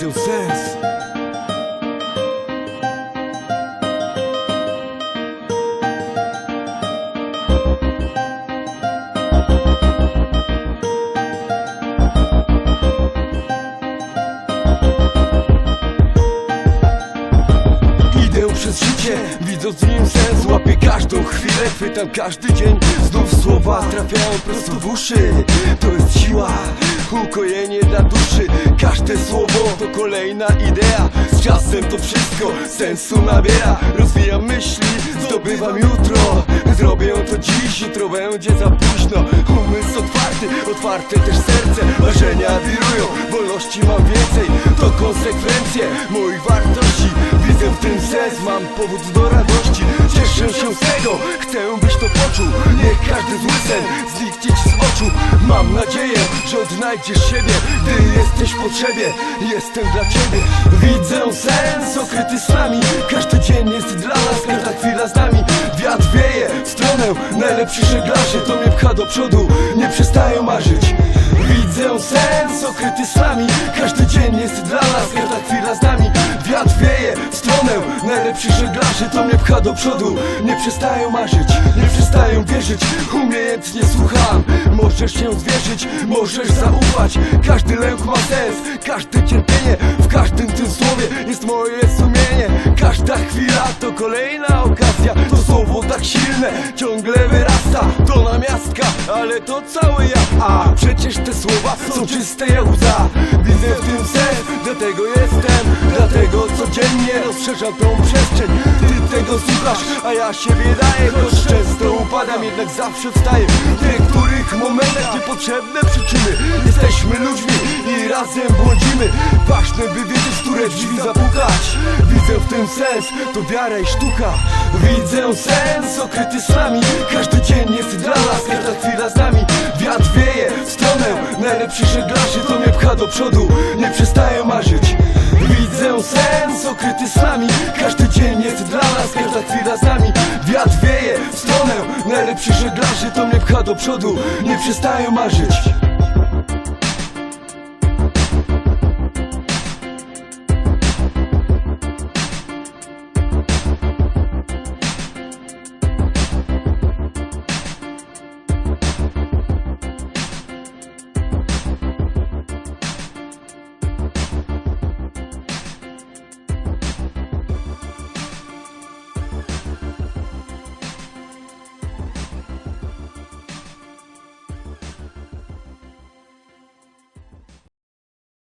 widzę sens. Idę przez życie, widząc w nim sens. Łapię każdą chwilę, chwytam każdy dzień. Znów słowa trafiają prosto w uszy. To jest siła, ukojenie dla duszy. Każde słowo to kolejna idea. Z czasem to wszystko sensu nabiera. Rozwijam myśli, zdobywam jutro. Zrobię to dziś, jutro będzie za późno. Umysł otwarty, otwarte też serce. Marzenia wirują, wolności mam więcej. To konsekwencje moich wartości. Widzę w tym sens, mam powód do radości. Cieszę się z tego, chcę byś to poczuł. Niech każdy zły sen zniknie ci oczu. Mam nadzieję, że odnajdziesz siebie. Gdy jesteś w potrzebie, jestem dla ciebie. Widzę sens okryty snami. Każdy dzień jest dla nas, każda chwila z nami. Wiatr wieje w stronę najlepszych żeglarzy. To mnie pcha do przodu, nie przestaję marzyć. Widzę sens okryty snami. Każdy dzień jest dla nas, każda chwila z nami Wiatr wieje w stronę najlepszych żeglarzy To mnie pcha do przodu, nie przestaję marzyć Nie przestaję wierzyć, umiejętnie słucham. Możesz się zwierzyć, możesz zaufać. Każdy lęk ma sens, każde cierpienie W każdym tym słowie jest moje sumienie Każda chwila to kolejna okazja. To słowo tak silne, ciągle wyrasta. To namiastka, ale to cały ja. A przecież te słowa są czyste jak łza. Widzę w tym sens, dlatego jestem. Dlatego codziennie rozszerzam tą przestrzeń. Ty tego słuchasz, a ja siebie daję. Choć często upadam, jednak zawsze wstaję. W niektórych momentach niepotrzebne przyczyny. Jesteśmy ludźmi i razem błądzimy. Ważne by wiedzieć, które drzwi zapukać Widzę w tym sens, to wiara i sztuka. Widzę sens okryty snami. Każdy dzień jest dla nas, każda chwila z nami. Wiatr wieje w stronę najlepszych żeglarzy To mnie pcha do przodu, nie przestaję marzyć. Widzę sens okryty snami. Każdy dzień jest dla nas, każda chwila z nami. Wiatr wieje w stronę najlepszych żeglarzy To mnie pcha do przodu, nie przestaję marzyć